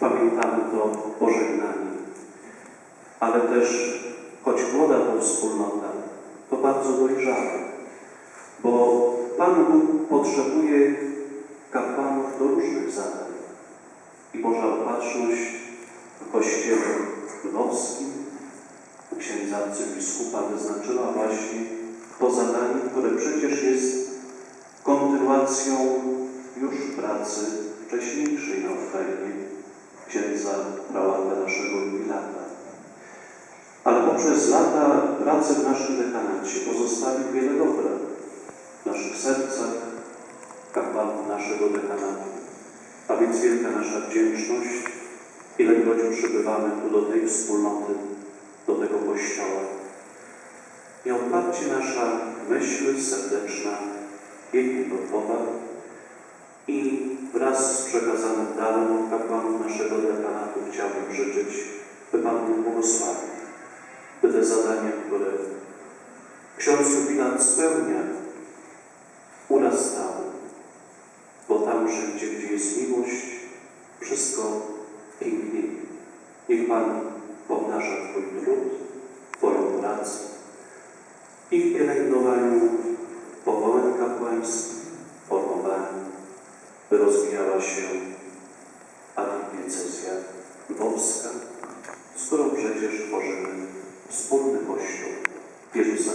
pamiętamy to pożegnanie. Ale też, choć młoda to wspólnota, to bardzo dojrzała, bo Pan Bóg potrzebuje kapłanów do różnych zadań. I Boża Opatrzność w Kościele Lwowskim, księdza arcybiskupa wyznaczyła właśnie to zadanie, które przecież jest kontynuacją już pracy wcześniejszej na Księdza prałata naszego jubilata. Ale poprzez lata pracy w naszym dekanacie pozostawił wiele dobra w naszych sercach, kapłanów naszego dekanatu. A więc wielka nasza wdzięczność, ilekroć przybywamy tu do tej wspólnoty, do tego Kościoła. I otwarcie nasza myśl serdeczna biegnie do i wraz z przekazanym darem kapłanów naszego dekanatu chciałbym życzyć, by Pan Bóg błogosławił, by te zadania, które ksiądz jubilat spełnia, urastały, bo tam wszędzie, gdzie jest miłość, wszystko pięknieje. Niech Pan pomnaża Twój trud, Twoją pracę i w pielęgnowaniu powołań kapłańskich, formowaniu, by rozwijała się lwowska, z którą przecież tworzymy wspólny Kościół Jezusa.